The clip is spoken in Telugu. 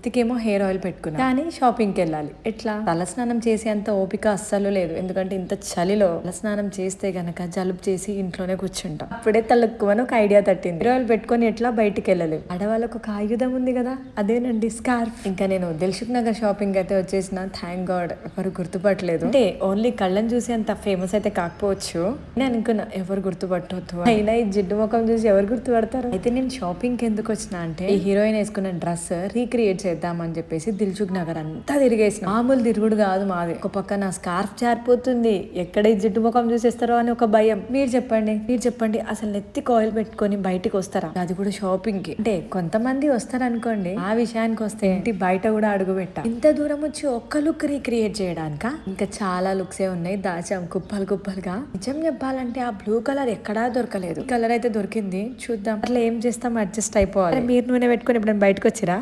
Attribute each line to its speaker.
Speaker 1: నెత్తికేమో హెయిర్ ఆయిల్ పెట్టుకున్నా. కానీ షాపింగ్కి వెళ్ళాలి ఎట్లా? తల స్నానం చేసేంత ఓపిక అస్సలు లేదు. ఎందుకంటే ఇంత చలిలో తల స్నానం చేస్తే గనక జలుబు చేసి ఇంట్లోనే కూర్చుంటాం. అప్పుడే తలక్కువని ఒక ఐడియా తట్టింది. హెయిర్ ఆయిల్ పెట్టుకొని ఎట్లా బయటికి వెళ్ళలేవు ఆడవాళ్ళకు ఒక ఆయుధం ఉంది కదా? అదేనండి స్కార్ఫ్. ఇంకా నేను దిల్సుఖ్ నగర్ షాపింగ్ అయితే వచ్చేసిన. థ్యాంక్ గాడ్ ఎవరు గుర్తుపట్టలేదు. అంటే ఓన్లీ కళ్ళని చూసి అంత ఫేమస్ అయితే కాకపోవచ్చు. నేను అనుకున్నా ఎవరు గుర్తుపట్టవద్దు అయినా ఈ జిడ్డు ముఖం చూసి ఎవరు గుర్తుపడతారు? అయితే నేను షాపింగ్కి ఎందుకు వచ్చిన అంటే ఈ హీరోయిన్ వేసుకున్న డ్రెస్ రీక్రియేట్ చేద్దామని చెప్పేసి దిల్చుక్ నగర్ అంతా తిరిగేసిన. మామూలు తిరుగుడు కాదు మాది. ఒక పక్క నా స్కార్ఫ్ జారిపోతుంది. ఎక్కడ ఈ జిడ్డు ముఖం చూసేస్తారో అని ఒక భయం. మీరు చెప్పండి మీరు చెప్పండి. అసలు నెత్తి కాయిల్ పెట్టుకొని బయటికి వస్తారా? అది కూడా షాపింగ్కి. అంటే కొంతమంది వస్తారనుకోండి ఆ విషయానికి వస్తే ఇంటి బయట కూడా అడుగు పెట్టా. ఇంత దూరం వచ్చి ఒక్క లుక్ రీక్రియేట్ చేయడానిక? ఇంకా చాలా లుక్సే ఉన్నాయి. దాచాం కుప్పలు కుప్పలుగా. నిజం చెప్పాలంటే ఆ బ్లూ కలర్ ఎక్కడా దొరకలేదు. కలర్ అయితే దొరికింది. చూద్దాం. అట్లా ఏం చేస్తాం? అడ్జస్ట్ అయిపోవాలి. మీరు నూనె పెట్టుకుని ఇప్పుడు బయటకు వచ్చిరా?